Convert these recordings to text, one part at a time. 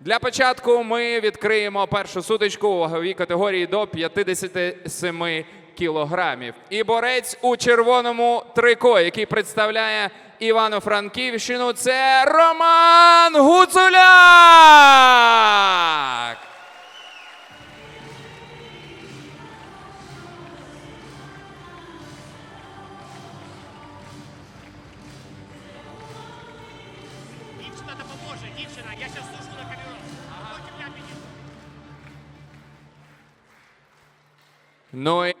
Для початку ми відкриємо першу сутичку у ваговій категорії до 57 кілограмів. І борець у червоному трико, який представляє Івано-Франківщину, це Роман Гуцуляк. Дівчина допоможе, дівчина, я зараз служу Ну і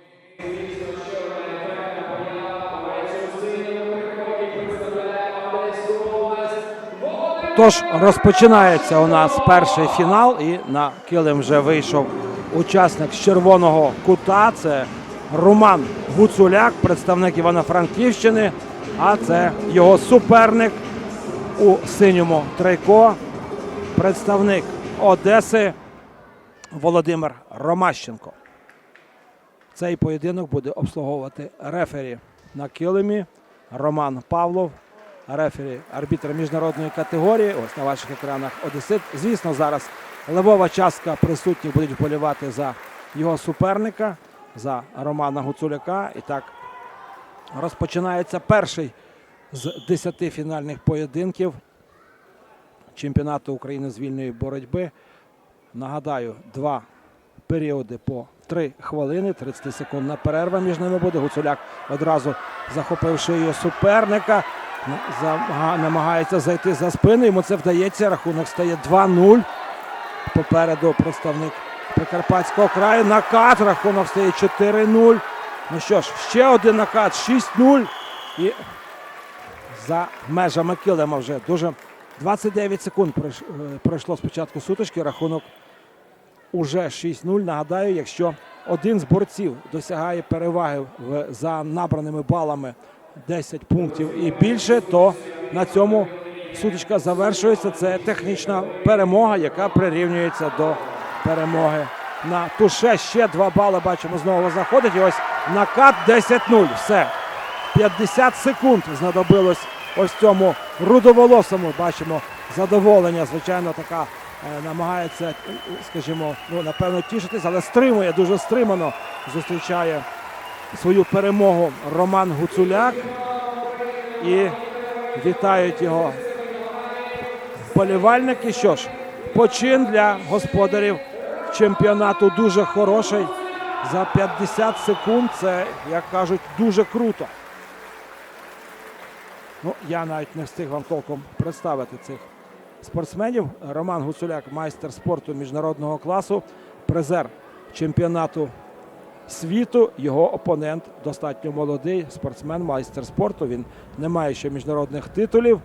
Тож розпочинається у нас перший фінал, і на килим вже вийшов учасник з червоного кута. Це Роман Гуцуляк, представник Івано-Франківщини. А це його суперник у синьому тройко, представник Одеси Володимир Ромащенко. Цей поєдинок буде обслуговувати рефері на килимі Роман Павлов, рефері арбітр міжнародної категорії. Ось на ваших екранах Одесит. Звісно, зараз левова частка присутніх будуть вболівати за його суперника, за Романа Гуцуляка. І так розпочинається перший з десяти фінальних поєдинків чемпіонату України з вільної боротьби. Нагадаю, два періоди по 3 хвилини, 30 секундна перерва між ними буде. Гуцуляк одразу захопив шию суперника, намагається зайти за спину. Йому це вдається. Рахунок стає 2-0. Попереду представник Прикарпатського краю. Накат. Рахунок стає 4-0. Ну що ж, ще один накат. 6-0. І за межами килима вже дуже 29 секунд е, пройшло з початку сутички. Рахунок уже 6-0. Нагадаю, якщо один з борців досягає переваги в, за набраними балами 10 пунктів і більше, то на цьому сутичка завершується. Це технічна перемога, яка прирівнюється до перемоги на туше. Ще два бали бачимо знову заходить. І ось накат 10-0. Все. 50 секунд знадобилось ось цьому рудоволосому. Бачимо задоволення. Звичайно, така намагається, е, скажімо, ну напевно тішитись, але стримує дуже стримано. Зустрічає свою перемогу Роман Гуцуляк. І вітають його вболівальники. Що ж, почин для господарів чемпіонату дуже хороший. За 50 секунд це, як кажуть, дуже круто. Ну, я навіть не встиг вам толком представити цих спортсменів. Роман Гуцуляк, майстер спорту міжнародного класу, призер чемпіонату світу. Його опонент достатньо молодий спортсмен, майстер спорту. Він не має ще міжнародних титулів.